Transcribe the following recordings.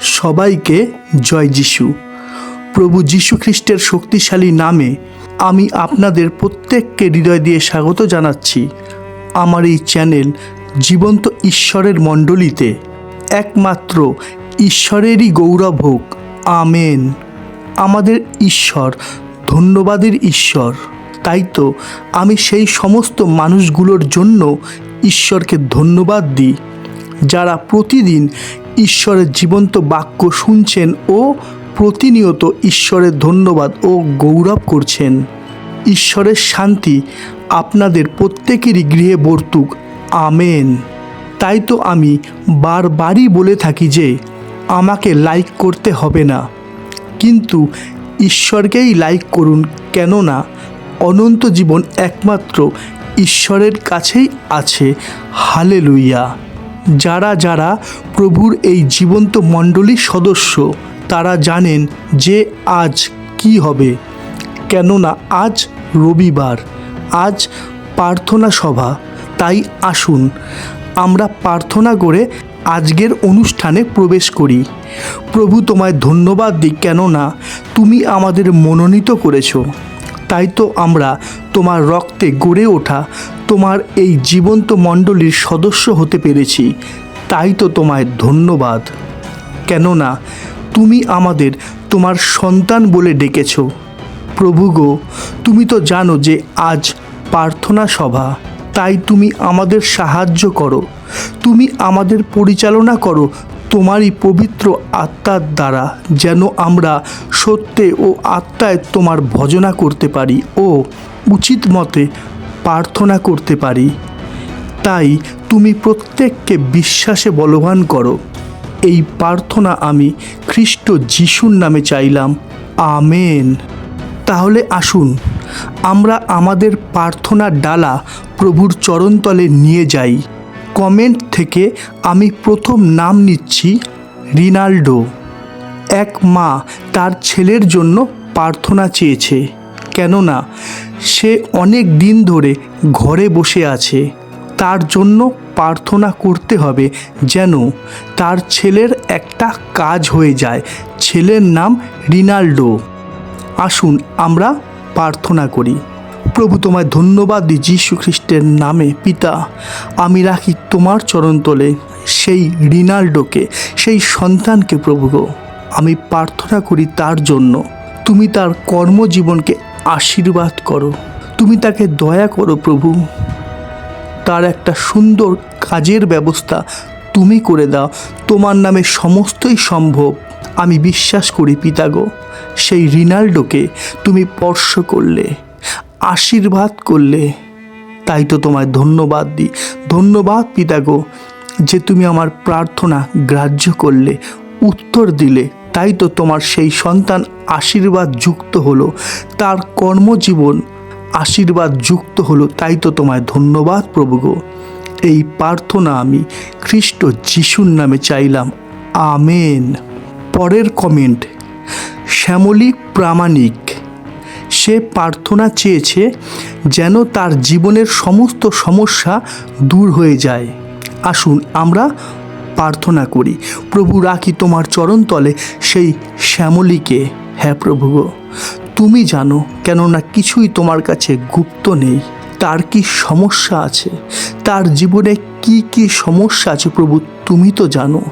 সবাইকে জয় যিশু। প্রভু যীশু খ্রিস্টের শক্তিশালী নামে আমি আপনাদের প্রত্যেককে হৃদয় দিয়ে স্বাগত জানাচ্ছি। আমার এই চ্যানেল জীবন্ত ঈশ্বরের মণ্ডলীতে একমাত্র ঈশ্বরেরই গৌরব হোক। আমেন। আমাদের ঈশ্বর ধন্যবাদের ঈশ্বর। তাই তো আমি সেই সমস্ত মানুষগুলোর জন্য ঈশ্বরকে ধন্যবাদ দিই, যারা প্রতিদিন ঈশ্বরের জীবন্ত বাক্য শুনছেন ও প্রতিনিয়ত ঈশ্বরের ধন্যবাদ ও গৌরব করছেন। ঈশ্বরের শান্তি আপনাদের প্রত্যেকেরই গৃহে বর্তুক। আমেন। তাই তো আমি বারবারই বলে থাকি যে, আমাকে লাইক করতে হবে না। কিন্তু ঈশ্বরকেই লাইক করুন কেননা, অনন্ত জীবন একমাত্র ঈশ্বরের কাছেই আছে। হালে লুইয়া যারা যারা প্রভুর এই জীবন্ত মণ্ডলীর সদস্য, তারা জানেন যে আজ কি হবে। কেননা আজ রবিবার, আজ প্রার্থনা সভা, তাই আসুন, আমরা প্রার্থনা করে আজকের অনুষ্ঠানে প্রবেশ করি। প্রভু তোমায় ধন্যবাদ দিই কেননা তুমি আমাদের মনোনীত করেছ। তাই তো আমরা তোমার রক্তে গড়ে ওঠা তোমার এই জীবন্ত মণ্ডলীর সদস্য হতে পেরেছি। তাই তো তোমায় ধন্যবাদ। কেননা তুমি আমাদের তোমার সন্তান বলে ডেকেছ। প্রভু গো, তুমি তো জানো যে আজ প্রার্থনা সভা। তাই তুমি আমাদের সাহায্য করো। তুমি আমাদের পরিচালনা করো তোমারই পবিত্র আত্মার দ্বারা, যেন আমরা সত্যে ও আত্মায় তোমার ভজনা করতে পারি। ও, উচিত মতে প্রার্থনা করতে পারি। তাই তুমি প্রত্যেককে বিশ্বাসে বলবান করো। এই প্রার্থনা আমি খ্রিস্ট যিশুর নামে চাইলাম। আমেন। তাহলে আসুন, আমরা আমাদের প্রার্থনার ডালা প্রভুর চরণতলে নিয়ে যাই। কমেন্ট থেকে আমি প্রথম নাম নিচ্ছি রিনাল্ডো। এক মা তার ছেলের জন্য প্রার্থনা চেয়েছে। কেননা সে অনেক দিন ধরে ঘরে বসে আছে। তার জন্য প্রার্থনা করতে হবে যেন তার ছেলের একটা কাজ হয়ে যায়। ছেলের নাম রিনাল্ডো। আসুন আমরা প্রার্থনা করি। প্রভু তোমায় ধন্যবাদ দিই যীশু খ্রিস্টের নামে, পিতা। আমি রাখি তোমার চরণতলে সেই রিনাল্ডোকে, সেই সন্তানকে প্রভু আমি প্রার্থনা করি তার জন্য। তুমি তার কর্মজীবনকে আশীর্বাদ করো। তুমি তাকে দয়া করো প্রভু। তার একটা সুন্দর কাজের ব্যবস্থা তুমি করে দাও। তোমার নামে সমস্তই সম্ভব। আমি বিশ্বাস করি পিতাগো সেই রিনাল্ডোকে তুমি স্পর্শ করলে, আশীর্বাদ করলে। তাই তো তোমায় ধন্যবাদ দিই। ধন্যবাদ পিতাগো যে তুমি আমার প্রার্থনা গ্রাহ্য করলে, উত্তর দিলে। তাই তো তোমার সেই সন্তান আশীর্বাদ যুক্ত হলো, তার কর্মজীবন আশীর্বাদ যুক্ত হলো, তাই তো তোমায় ধন্যবাদ প্রভু গো। এই প্রার্থনা আমি খ্রিস্ট যিশুর নামে চাইলাম, আমেন। পরের কমেন্ট শ্যামলী প্রামাণিক, সে প্রার্থনা চেয়েছে যেন তার জীবনের সমস্ত সমস্যা দূর হয়ে যায়। আসুন আমরা প্রার্থনা করি, প্রভু রাখি তোমার চরণতলে সেই শ্যামলীকে। হ্যাঁ প্রভু গো, তুমি জানো, কেননা কিছুই তোমার কাছে গুপ্ত নেই। তার কি সমস্যা আছে? তার জীবনে কি কি সমস্যা আছে প্রভু, তুমি তো জানো।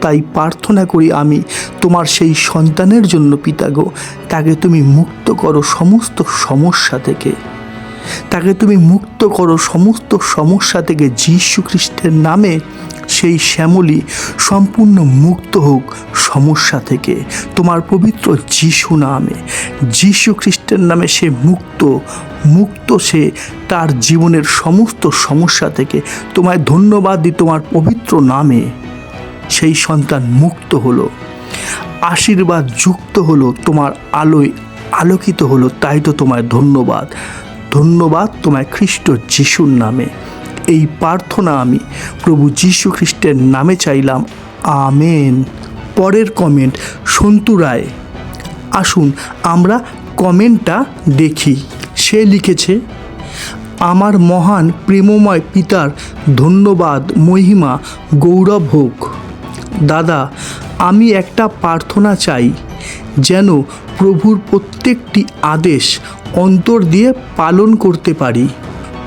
তাই প্রার্থনা করি আমি, তোমার সেই সন্তানের জন্য পিতাগো তাকে তুমি মুক্ত করো সমস্ত সমস্যা থেকে। তাকে তুমি মুক্ত করো সমস্ত সমস্যা থেকে, যীশু খ্রিস্টের নামে সেই শ্যামলী সম্পূর্ণ মুক্ত হোক সমস্যা থেকে। তোমার পবিত্র যিশু নামে, যিশু খ্রিস্টের নামে সে মুক্ত মুক্ত সে তার জীবনের সমস্ত সমস্যা থেকে তোমায় ধন্যবাদ দিই তোমার পবিত্র নামে। সেই সন্তান মুক্ত হলো, আশীর্বাদ যুক্ত হলো, তোমার আলোয় আলোকিত হলো, তাই তো তোমায় ধন্যবাদ। ধন্যবাদ তোমায় খ্রিস্ট যিশুর নামে। এই প্রার্থনা আমি। প্রভু যীশু খ্রিস্টের নামে চাইলাম, আমেন। পরের কমেন্ট সন্তু রায়। আসুন, আমরা কমেন্টটা দেখি। সে লিখেছে, আমার মহান প্রেমময় পিতার ধন্যবাদ, মহিমা, গৌরব হোক। দাদা, আমি একটা প্রার্থনা চাই, যেন প্রভুর প্রত্যেকটি আদেশ অন্তর দিয়ে পালন করতে পারি।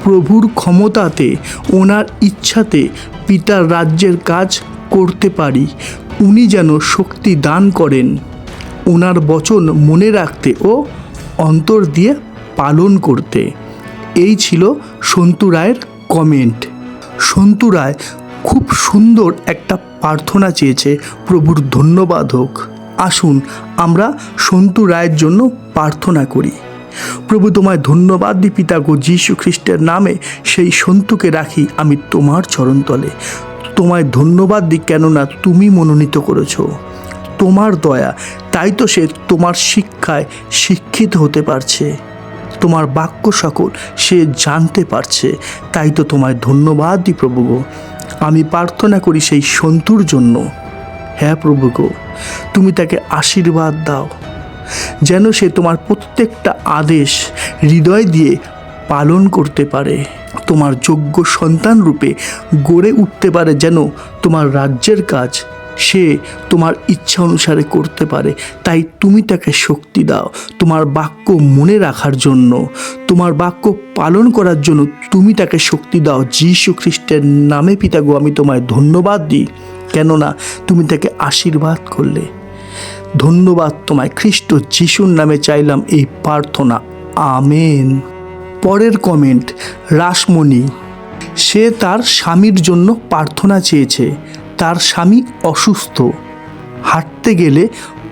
প্রভুর ক্ষমতাতে, ওনার ইচ্ছাতে পিতার রাজ্যের কাজ করতে পারি। উনি যেন শক্তি দান করেন। ওনার বচন মনে রাখতে ও অন্তর দিয়ে পালন করতে। এই ছিল সন্তু রায়ের কমেন্ট সন্তু রায় খুব সুন্দর একটা প্রার্থনা চেয়েছে। প্রভুর ধন্যবাদ হোক। আসুন আমরা সন্তু রায়ের জন্য প্রার্থনা করি। প্রভু তোমায় ধন্যবাদ দি পিতা গো যীশু খ্রিস্টের নামে সেই সন্তুকে রাখি আমি তোমার চরণতলে। তোমায় ধন্যবাদ দিই কেননা তুমি মনোনীত করেছ। তোমার দয়া, তাই তো সে তোমার শিক্ষায় শিক্ষিত হতে পারছে। তোমার বাক্য সকল সে জানতে পারছে, তাই তো তোমায় ধন্যবাদ দি প্রভু গো। আমি প্রার্থনা করি সেই সন্তুর জন্য। হ্যাঁ প্রভু গো, তুমি তাকে আশীর্বাদ দাও। যেন সে তোমার প্রত্যেকটা আদেশ হৃদয় দিয়ে পালন করতে পারে। তোমার যোগ্য সন্তান রূপে গড়ে উঠতে পারে যেন তোমার রাজ্যের কাজ সে তোমার ইচ্ছা অনুসারে করতে পারে। তাই তুমি তাকে শক্তি দাও তোমার বাক্য মনে রাখার জন্য। তোমার বাক্য পালন করার জন্য তুমি তাকে শক্তি দাও। যীশু খ্রিস্টের নামে পিতা গো আমি তোমায় ধন্যবাদ দিই। কেননা তুমি তাকে আশীর্বাদ করলে। ধন্যবাদ তোমায়, খ্রিস্ট যিশুর নামে চাইলাম এই প্রার্থনা। আমেন। পরের কমেন্ট রাসমণি, সে তার স্বামীর জন্য প্রার্থনা চেয়েছে, তার স্বামী অসুস্থ। হাঁটতে গেলে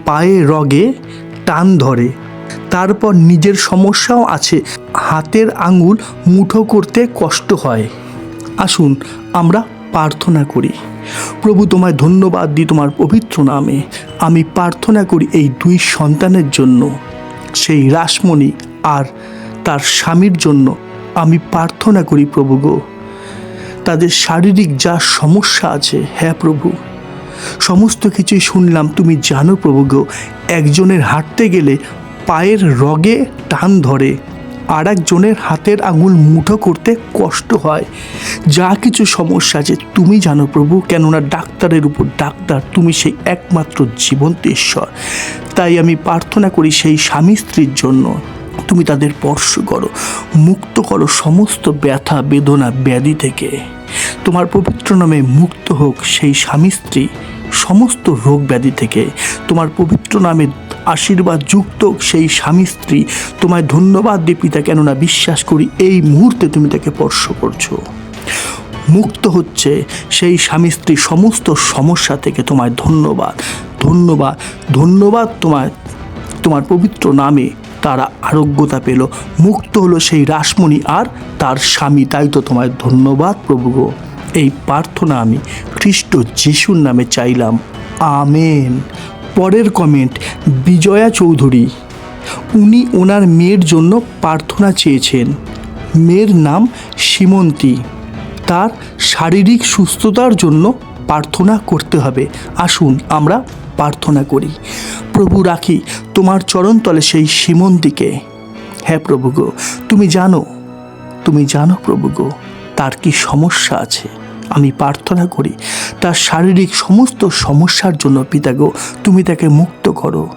পায়ে রগে, টান ধরে। তারপর নিজের সমস্যাও আছে, হাতের আঙুল মুঠো করতে কষ্ট হয়। আসুন আমরা প্রার্থনা করি। প্রভু তোমায় ধন্যবাদ দিই তোমার পবিত্র নামে। আমি প্রার্থনা করি এই দুই সন্তানের জন্য, সেই রাসমণি আর তার স্বামীর জন্য আমি প্রার্থনা করি প্রভু গো। তাদের শারীরিক যা সমস্যা আছে হ্যাঁ প্রভু, সমস্ত কিছুই শুনলাম, তুমি জানো প্রভু গো, একজনের হাঁটতে গেলে পায়ের রগে টান ধরে। আর একজনের হাতের আঙুল মুঠো করতে কষ্ট হয়। যা কিছু সমস্যা আছে তুমি জানো প্রভু, কেননা ডাক্তারের উপর ডাক্তার তুমি সেই একমাত্র জীবন্ত ঈশ্বর। তাই আমি প্রার্থনা করি সেই স্বামী স্ত্রীর জন্য তুমি তাদের স্পর্শ করো, মুক্ত করো সমস্ত ব্যথা, বেদনা, ব্যাধি থেকে। তোমার পবিত্র নামে মুক্ত হোক সেই স্বামী স্ত্রী সমস্ত রোগ ব্যাধি থেকে। তোমার পবিত্র নামে আশীর্বাদ যুক্ত সেই স্বামী স্ত্রী। তোমায় ধন্যবাদ দিই পিতা, কেননা বিশ্বাস করি এই মুহূর্তে তুমি তাকে স্পর্শ করছ। মুক্ত হচ্ছে সেই স্বামী স্ত্রী সমস্ত সমস্যা থেকে তোমায় ধন্যবাদ। ধন্যবাদ ধন্যবাদ তোমায়, তোমার পবিত্র নামে তারা আরোগ্যতা পেল। মুক্ত হলো সেই রাসমণি আর তার স্বামী, তাই তো তোমায় ধন্যবাদ প্রভু এই প্রার্থনা আমি খ্রিস্ট যিশুর নামে চাইলাম। আমেন। পরের কমেন্ট বিজয়া চৌধুরী। উনি ওনার মেয়ের জন্য প্রার্থনা চেয়েছেন। মেয়ের নাম সীমন্তী। তার শারীরিক সুস্থতার জন্য প্রার্থনা করতে হবে। আসুন, আমরা প্রার্থনা করি। প্রভু রাখি, তোমার চরণতলে সেই সীমন্তীকে। হ্যাঁ প্রভু গো, তুমি জানো তুমি জানো প্রভু গো, তার কি সমস্যা আছে? আমি প্রার্থনা করি, তার শারীরিক সমস্ত সমস্যার জন্য পিতা গো, তুমি তাকে মুক্ত করো।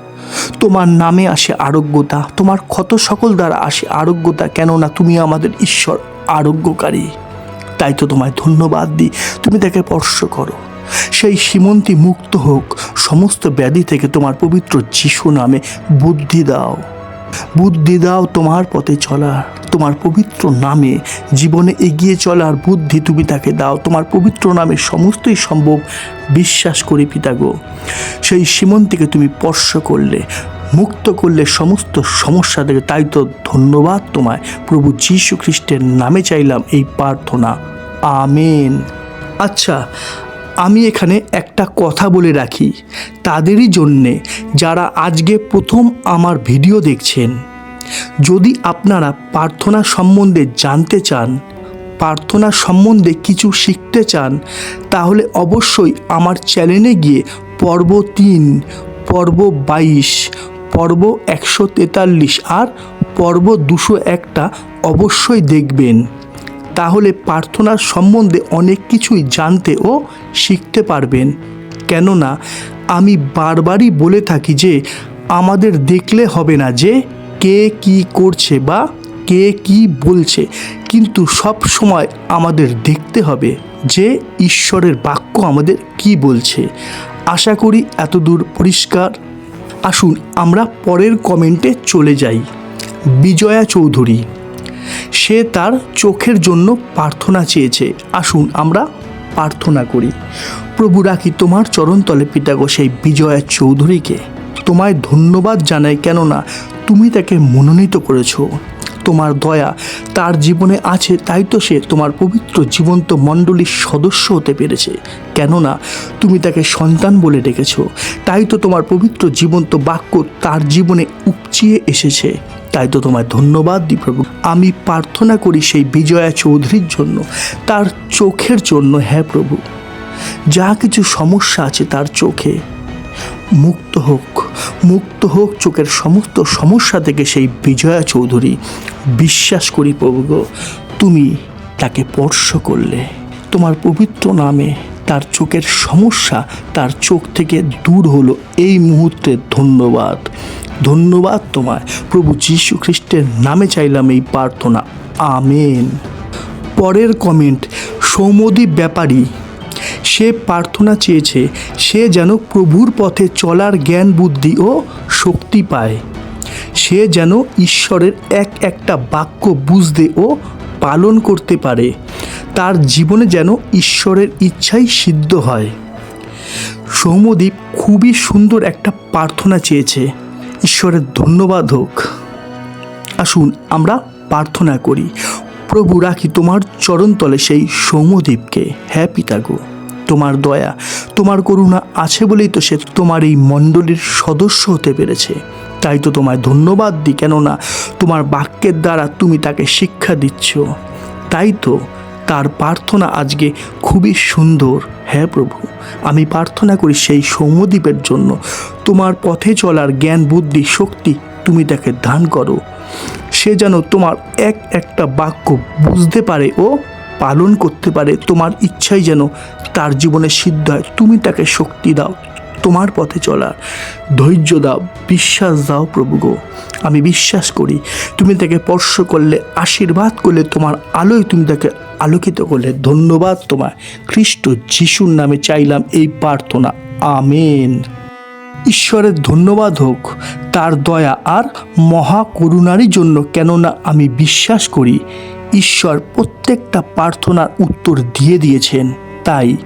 তোমার নামে আসে আরোগ্যতা, তোমার ক্ষত সকল দ্বারা আসে আরোগ্যতা, কেননা তুমি আমাদের ঈশ্বর আরোগ্যকারী। তাই তো তোমায় ধন্যবাদ দিই, তুমি তাকে স্পর্শ করো। সেই সীমন্তী মুক্ত হোক, সমস্ত ব্যাধি থেকে তোমার পবিত্র যিশু নামে বুদ্ধি দাও। বুদ্ধি দাও তোমার পথে চলার, তোমার পবিত্র নামে জীবনে এগিয়ে চলার বুদ্ধি তুমি তাকে দাও। তোমার পবিত্র নামে সমস্তই সম্ভব, বিশ্বাস করি পিতাগো সেই সীমন্তীকে তুমি স্পর্শ করলে, মুক্ত করলে সমস্ত সমস্যা থেকে। তাই তো ধন্যবাদ তোমায়। প্রভু যীশু খ্রিস্টের নামে চাইলাম এই প্রার্থনা। আমেন। আচ্ছা আমি এখানে একটা কথা বলে রাখি। তাদেরই জন্যে যারা আজকে প্রথম আমার ভিডিও দেখছেন। যদি আপনারা প্রার্থনা সম্বন্ধে জানতে চান, প্রার্থনা সম্বন্ধে কিছু শিখতে চান, তাহলে অবশ্যই আমার চ্যানেলে গিয়ে পর্ব তিন, পর্ব বাইশ, পর্ব একশো তেতাল্লিশ আর পর্ব দুশো একটা অবশ্যই দেখবেন। তাহলে প্রার্থনার সম্বন্ধে অনেক কিছুই জানতে ও শিখতে পারবেন। কেননা, আমি বারবারই বলে থাকি যে, আমাদের দেখলে হবে না যে, কে কি করছে বা কে কি বলছে। কিন্তু সব সময় আমাদের দেখতে হবে যে, ঈশ্বরের বাক্য আমাদের কি বলছে। আশা করি এতদূর পরিষ্কার। আসুন আমরা পরের কমেন্টে চলে যাই। বিজয়া চৌধুরী। সে তার চোখের জন্য প্রার্থনা চেয়েছে। আসুন আমরা প্রার্থনা করি। প্রভু, রাখি তোমার চরণতলে পিতাগো সেই বিজয়া চৌধুরীকে। তোমায় ধন্যবাদ জানাই, কেননা তুমি তাকে মনোনীত করেছ। তোমার দয়া তার জীবনে আছে, তাই তো সে তোমার পবিত্র জীবন্ত মণ্ডলীর সদস্য হতে পেরেছে। কেননা তুমি তাকে সন্তান বলে ডেকেছো, তাই তো তোমার পবিত্র জীবন্ত বাক্য তার জীবনে উপচিয়ে এসেছে। তাই তো তোমায় ধন্যবাদ দিই প্রভু আমি প্রার্থনা করি সেই বিজয়া চৌধুরীর জন্য, তার চোখের জন্য হ্যাঁ প্রভু। যা কিছু সমস্যা আছে তার চোখে, মুক্ত হোক মুক্ত হোক চোখের সমস্ত সমস্যা থেকে সেই বিজয়া চৌধুরী। বিশ্বাস করি প্রভু তুমি তাকে স্পর্শ করলে। তোমার পবিত্র নামে তার চোখের সমস্যা তার চোখ থেকে দূর হলো এই মুহূর্তে ধন্যবাদ। ধন্যবাদ তোমায়। প্রভু যীশু খ্রিস্টের নামে চাইলাম এই প্রার্থনা। আমেন। পরের কমেন্ট সৌমদীপ ব্যাপারী। সে প্রার্থনা চেয়েছে, সে যেন প্রভুর পথে চলার জ্ঞান, বুদ্ধি ও শক্তি পায়। সে যেন ঈশ্বরের এক একটা বাক্য বুঝতে ও পালন করতে পারে। তার জীবনে যেন ঈশ্বরের ইচ্ছাই সিদ্ধ হয়। সৌমদ্বীপ খুবই সুন্দর একটা প্রার্থনা চেয়েছে। ঈশ্বরের ধন্যবাদ হোক। আসুন, আমরা প্রার্থনা করি। প্রভু, রাখি তোমার চরণতলে সেই সৌমদ্বীপকে হ্যাঁ পিতাগো তোমার দয়া, তোমার করুণা আছে বলেই তো সে তোমার এই মণ্ডলীর সদস্য হতে পেরেছে। তাই তো তোমায় ধন্যবাদ দিই, কেননা তোমার বাক্যের দ্বারা তুমি তাকে শিক্ষা দিচ্ছ। তাই তো তার প্রার্থনা আজকে খুবই সুন্দর। হ্যাঁ প্রভু, আমি প্রার্থনা করি সেই সৌম্যদ্বীপের জন্য। তোমার পথে চলার জ্ঞান, বুদ্ধি, শক্তি তুমি তাকে দান করো। সে যেন তোমার এক একটা বাক্য বুঝতে পারে ও পালন করতে পারে। তোমার ইচ্ছাই যেন তার জীবনে সিদ্ধ হয়। তুমি তাকে শক্তি দাও তোমার পথে চলার। ধৈর্য দাও, বিশ্বাস দাও প্রভু গো। আমি বিশ্বাস করি তুমি তাকে স্পর্শ করলে, আশীর্বাদ করলে তোমার আলোয় তুমি তাকে আলোকিত করলে ধন্যবাদ তোমায়। খ্রিস্ট যিশুর নামে চাইলাম এই প্রার্থনা। আমেন। ঈশ্বরের ধন্যবাদ হোক, তার দয়া আর মহা করুণারই জন্য কেননা আমি বিশ্বাস করি, ঈশ্বর প্রত্যেকটা প্রার্থনার উত্তর দিয়ে দিয়েছেন। তাই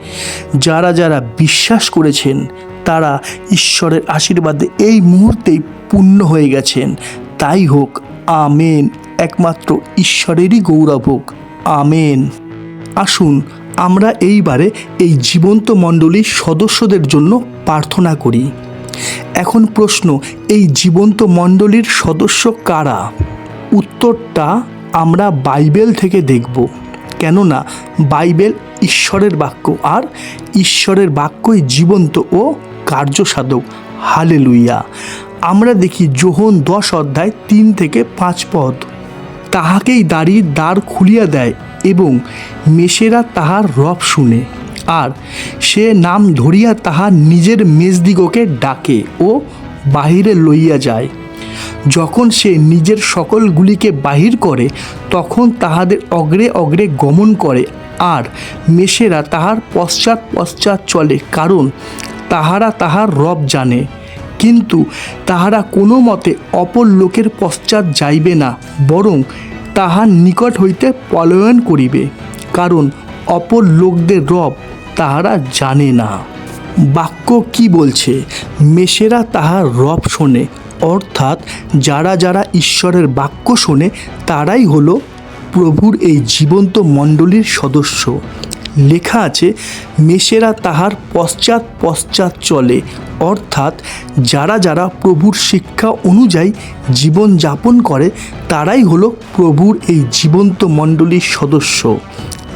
যারা যারা বিশ্বাস করেছেন, তারা ঈশ্বরের আশীর্বাদে এই মুহূর্তেই পূর্ণ হয়ে গেছেন। তাই হোক, আমেন। একমাত্র ঈশ্বরেরই গৌরব হোক। আমেন। আসুন, আমরা এইবারে এই জীবন্ত মণ্ডলীর সদস্যদের জন্য প্রার্থনা করি। এখন প্রশ্ন, এই জীবন্ত মণ্ডলীর সদস্য কারা? উত্তরটা আমরা বাইবেল থেকে দেখব। কেননা, বাইবেল ঈশ্বরের বাক্য, আর ঈশ্বরের বাক্যই জীবন্ত ও কার্যসাধক। হালে লুইয়া আমরা দেখি, যোহন দশ অধ্যায় তিন থেকে পাঁচ পদ। তাহাকেই দাঁড়িয়ে দ্বার খুলিয়া দেয় এবং মেষেরা তাহার রব শুনে। আর সে নাম ধরিয়া তাহার নিজের মেজদিগকে ডাকে ও বাহিরে লইয়া যায়। যখন সে নিজের সকলগুলিকে বাহির করে, তখন তাহাদের অগ্রে অগ্রে গমন করে আর মেষেরা তাহার পশ্চাৎ পশ্চাৎ চলে, কারণ তাহারা তাহার রব জানে। কিন্তু তাহারা কোনো মতে অপর লোকের পশ্চাৎ যাইবে না, বরং তাহার নিকট হইতে পলায়ন করিবে, কারণ অপর লোকদের রব তাহারা জানে না। বাক্য কি বলছে? মেষেরা তাহার রব শোনে, অর্থাৎ যারা যারা ঈশ্বরের বাক্য শোনে, তারাই হলো প্রভুর এই জীবন্ত মণ্ডলীর সদস্য। লেখা আছে, মেষেরা তাহার পশ্চাৎ পশ্চাৎ চলে। অর্থাৎ যারা যারা প্রভুর শিক্ষা অনুযায়ী জীবন যাপন করে, তারাই হলো প্রভুর এই জীবন্ত মণ্ডলীর সদস্য।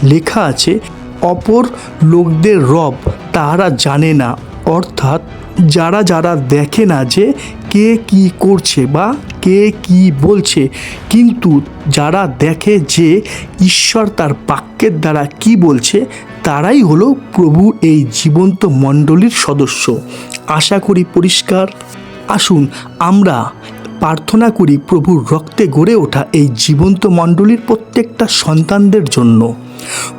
লেখা আছে, অপর লোকদের রব তাহারা জানে না। অর্থাৎ যারা যারা দেখে না যে কে কি করছে বা কে কি বলছে। কিন্তু যারা দেখে যে ঈশ্বর তার বাক্যের দ্বারা কি বলছে, তারাই হলো প্রভু এই জীবন্ত মণ্ডলীর সদস্য। আশা করি পরিষ্কার। আসুন আমরা প্রার্থনা করি প্রভুর রক্তে গড়ে ওঠা এই জীবন্ত মণ্ডলীর প্রত্যেকটা সন্তানদের জন্য।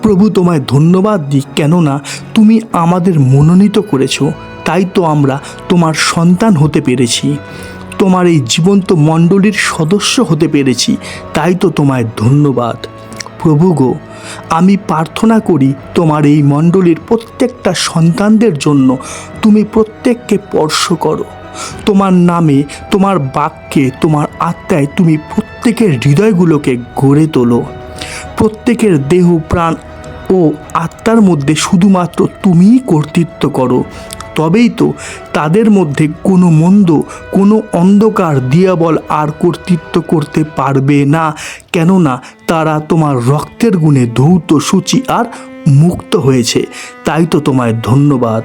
প্রভু তোমায় ধন্যবাদ দিই, কেননা তুমি আমাদের মনোনীত করেছ। তাই তো আমরা তোমার সন্তান হতে পেরেছি। তোমার এই জীবন্ত মণ্ডলীর সদস্য হতে পেরেছি, তাই তো তোমায় ধন্যবাদ। প্রভু গো, আমি প্রার্থনা করি তোমার এই মণ্ডলীর প্রত্যেকটা সন্তানদের জন্য তুমি প্রত্যেককে স্পর্শ করো। তোমার নামে, তোমার বাক্যে, তোমার আত্মায় তুমি প্রত্যেকের হৃদয়গুলোকে গড়ে তোলো। প্রত্যেকের দেহ, প্রাণ ও আত্মার মধ্যে শুধুমাত্র তুমিই কর্তৃত্ব করো। তবেই তো তাদের মধ্যে কোনো মন্দ, কোনো অন্ধকার দিয়াবল আর কর্তৃত্ব করতে পারবে না। কেননা তারা তোমার রক্তের গুণে ধৌত সূচি আর মুক্ত হয়েছে। তাই তো তোমায় ধন্যবাদ।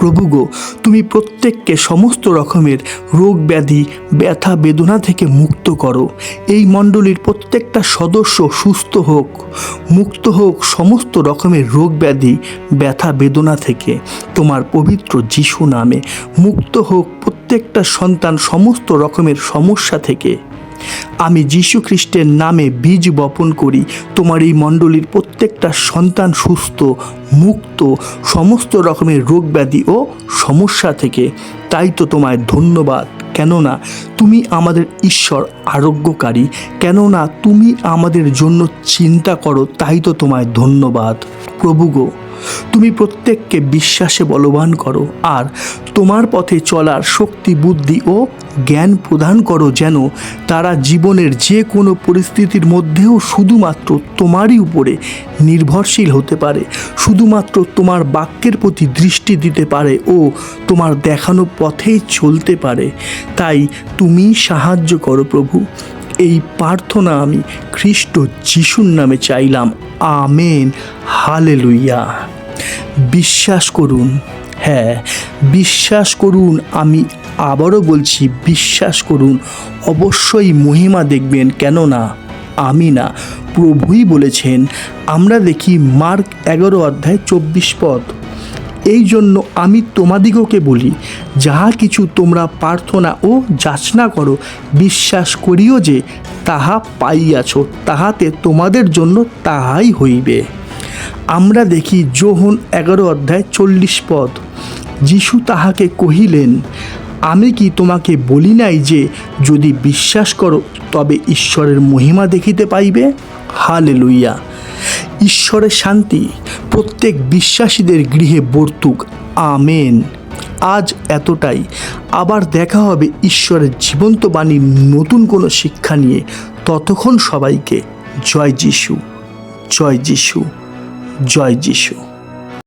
প্রভু গো, তুমি প্রত্যেককে সমস্ত রকমের রোগ ব্যাধি, ব্যথা বেদনা থেকে মুক্ত করো। এই মণ্ডলীর প্রত্যেকটা সদস্য সুস্থ হোক, মুক্ত হোক সমস্ত রকমের রোগ ব্যাধি, ব্যথা বেদনা থেকে। তোমার পবিত্র যিশু নামে মুক্ত হোক প্রত্যেকটা সন্তান সমস্ত রকমের সমস্যা থেকে। আমি যীশু খ্রিস্টের নামে বীজ বপন করি। তোমার এই মণ্ডলীর প্রত্যেকটা সন্তান সুস্থ, মুক্ত, সমস্ত রকমের রোগ ব্যাধি ও সমস্যা থেকে। তাই তো তোমায় ধন্যবাদ। কেননা তুমি আমাদের ঈশ্বর আরোগ্যকারী। কেননা তুমি আমাদের জন্য চিন্তা করো, তাই তো তোমায় ধন্যবাদ। প্রভু গো তুমি প্রত্যেককে বিশ্বাসে বলবান করো, আর তোমার পথে চলার শক্তি, বুদ্ধি ও জ্ঞান প্রদান করো যেন তারা জীবনের যে কোনো পরিস্থিতির মধ্যেও শুধুমাত্র তোমারই উপরে নির্ভরশীল হতে পারে, শুধুমাত্র তোমার বাক্যের প্রতি দৃষ্টি দিতে পারে ও তোমার দেখানো পথেই চলতে পারে। তাই তুমি সাহায্য করো প্রভু। এই প্রার্থনা আমি খ্রিস্ট যিশুর নামে চাইলাম। আমেন। হালেলুইয়া বিশ্বাস করুন হ্যাঁ বিশ্বাস করুন, আমি আবারও বলছি, বিশ্বাস করুন, অবশ্যই মহিমা দেখবেন, কেননা আমি না, প্রভুই বলেছেন। আমরা দেখি মার্ক এগারো অধ্যায় চব্বিশ পদ। এই জন্য আমি তোমাদিগকে বলি, যাহা কিছু তোমরা প্রার্থনা ও যাচনা করো, বিশ্বাস করিও যে তাহা পাইয়াছ, তাহাতে তোমাদের জন্য তাহাই হইবে। আমরা দেখি যোহন এগারো অধ্যায় চল্লিশ পদ। যিশু তাহাকে কহিলেন, আমি কি তোমাকে বলি নাই যে যদি বিশ্বাস করো, তবে ঈশ্বরের মহিমা দেখিতে পাইবে? হালে লইয়া ঈশ্বরের শান্তি, প্রত্যেক বিশ্বাসীদের গৃহে বর্তুক, আমেন। আজ এতটাই। আবার দেখা হবে ঈশ্বরের জীবন্ত বাণীর নতুন কোনো শিক্ষা নিয়ে। ততক্ষণ সবাইকে জয় যিশু জয় যিশু জয় যিশু।